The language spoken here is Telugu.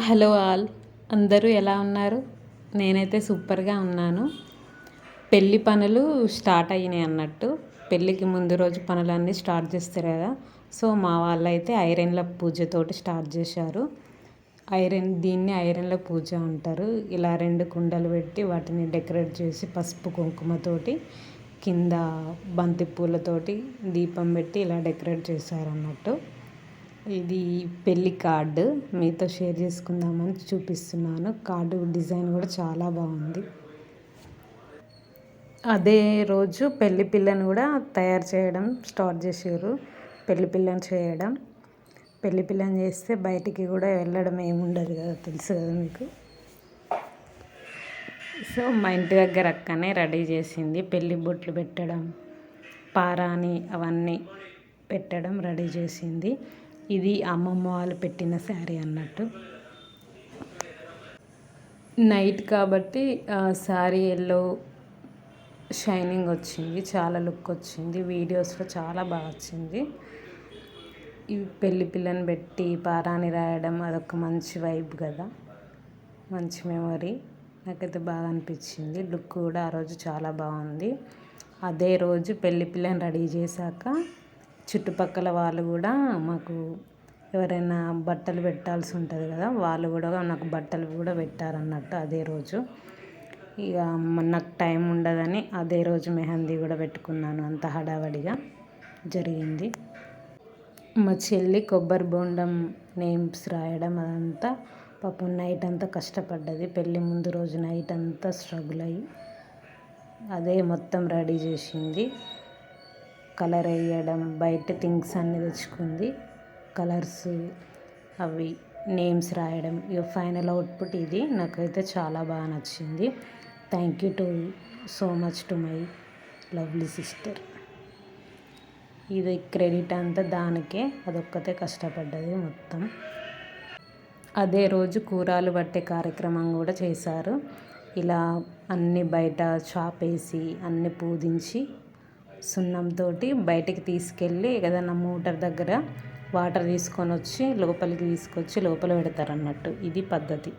Hello all. అందరూ ఎలా ఉన్నారు? నేనైతే సూపర్గా ఉన్నాను. పెళ్ళి పనులు స్టార్ట్ అయినాయి అన్నట్టు. పెళ్ళికి ముందు రోజు పనులన్నీ స్టార్ట్ చేస్తారు కదా. సో మా వాళ్ళైతే ఐరన్ల పూజతోటి స్టార్ట్ చేశారు. ఐరన్ దీన్ని ఐరన్ల పూజ అంటారు. ఇలా రెండు కుండలు పెట్టి వాటిని డెకరేట్ చేసి పసుపు కుంకుమతోటి కింద బంతి పూలతోటి దీపం పెట్టి ఇలా డెకరేట్ చేశారు అన్నట్టు ఇది పెళ్ళి కార్డు. మీతో షేర్ చేసుకుందామని చూపిస్తున్నాను. కార్డు డిజైన్ కూడా చాలా బాగుంది. అదే రోజు పెళ్ళి పిల్లను కూడా తయారు చేయడం స్టార్ట్ చేసారు పెళ్ళి పిల్లని చేయడం. పెళ్ళి పిల్లని చేస్తే బయటికి కూడా వెళ్ళడం ఏముండదు కదా తెలుసు కదా మీకు? సో మా ఇంటి దగ్గర అక్కనే రెడీ చేసింది. పెళ్ళి బొట్లు పెట్టడం పారాని అవన్నీ పెట్టడం రెడీ చేసింది. ఇది అమ్మమ్మ వాళ్ళు పెట్టిన శారీ అన్నట్టు. నైట్ కాబట్టి శారీ ఎల్లో షైనింగ్ వచ్చింది చాలా లుక్ వచ్చింది వీడియోస్లో చాలా బాగా వచ్చింది. ఇవి పెళ్ళి పిల్లని పెట్టి పారాని రాయడం అదొక మంచి వైబ్ కదా మంచి మెమరీ నాకైతే బాగా అనిపించింది లుక్ కూడా ఆ రోజు చాలా బాగుంది. అదే రోజు పెళ్ళి పిల్లని రెడీ చేశాక చుట్టుపక్కల వాళ్ళు కూడా మాకు ఎవరైనా బట్టలు పెట్టాల్సి ఉంటుంది కదా వాళ్ళు కూడా నాకు బట్టలు కూడా పెట్టారన్నట్టు అదే రోజు. ఇక నాకు టైం ఉండదని అదే రోజు మెహందీ కూడా పెట్టుకున్నాను అంత హడావడిగా జరిగింది. మా చెల్లి కొబ్బరి బోండం నేమ్స్ రాయడం అదంతా పాపం నైట్ అంతా కష్టపడ్డది పెళ్ళి ముందు రోజు నైట్ అంతా స్ట్రగుల్ అయ్యి అదే మొత్తం రెడీ చేసింది. కలర్ వేయడం బయట థింగ్స్ అన్నీ తెచ్చుకుంది. కలర్స్ అవి నేమ్స్ రాయడం ఇక ఫైనల్ అవుట్పుట్ ఇది. నాకైతే చాలా బాగా నచ్చింది. Thank you too so much to my lovely sister ఇది క్రెడిట్ అంతా దానికే అదొక్కతే కష్టపడ్డది మొత్తం. అదే రోజు కూరలు పట్టే కార్యక్రమం కూడా చేశారు. ఇలా అన్ని బయట చాపేసి అన్ని పూజించి సున్నంతో బయటికి తీసుకెళ్ళి ఏదైనా మోటార్ దగ్గర వాటర్ తీసుకొని వచ్చి లోపలికి తీసుకొచ్చి లోపల పెడతారు అన్నట్టు ఇది పద్ధతి.